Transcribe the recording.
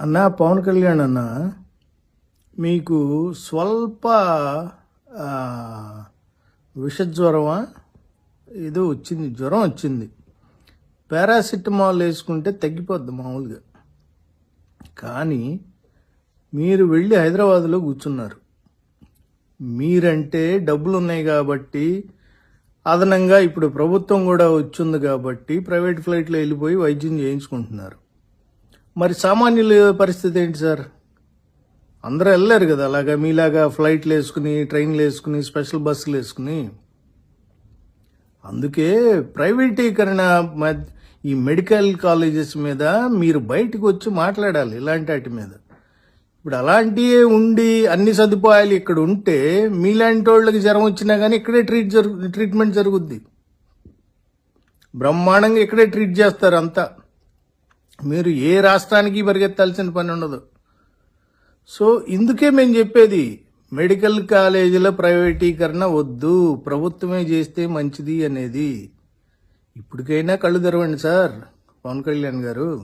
అన్నా పవన్ కళ్యాణ్ అన్న మీకు స్వల్ప విషజ్వరమా? ఏదో వచ్చింది జ్వరం వచ్చింది. పారాసిటమాల్ వేసుకుంటే తగ్గిపోద్ది మామూలుగా. కానీ మీరు వెళ్ళి హైదరాబాద్లో కూర్చున్నారు. మీరంటే డబ్బులు ఉన్నాయి కాబట్టి అదనంగా ఇప్పుడు ప్రభుత్వం కూడా వచ్చింది కాబట్టి ప్రైవేట్ ఫ్లైట్లో వెళ్ళిపోయి వైద్యం చేయించుకుంటున్నారు. మరి సామాన్యుల పరిస్థితి ఏంటి సార్? అందరూ వెళ్ళారు కదా అలాగా? మీలాగా ఫ్లైట్లు వేసుకుని ట్రైన్లు వేసుకుని స్పెషల్ బస్సులు వేసుకుని. అందుకే ప్రైవేటీకరణ ఈ మెడికల్ కాలేజెస్ మీద మీరు బయటకు వచ్చి మాట్లాడాలి ఇలాంటి వాటి మీద. ఇప్పుడు అలాంటివే ఉండి అన్ని సదుపాయాలు ఇక్కడ ఉంటే మీలాంటి వాళ్ళకి జ్వరం వచ్చినా కానీ ఇక్కడే ట్రీట్ జరుగు ట్రీట్మెంట్ జరుగుద్ది. బ్రహ్మాండంగా ఇక్కడే ట్రీట్ చేస్తారు అంతా. మీరు ఏ రాష్ట్రానికి పరిగెత్తాల్సిన పని ఉండదు. సో ఇందుకే మేము చెప్పేది మెడికల్ కాలేజీల ప్రైవేటీకరణ వద్దు ప్రభుత్వమే చేస్తే మంచిది అనేది. ఇప్పటికైనా కళ్ళు తెరవండి సార్ పవన్ కళ్యాణ్ గారు.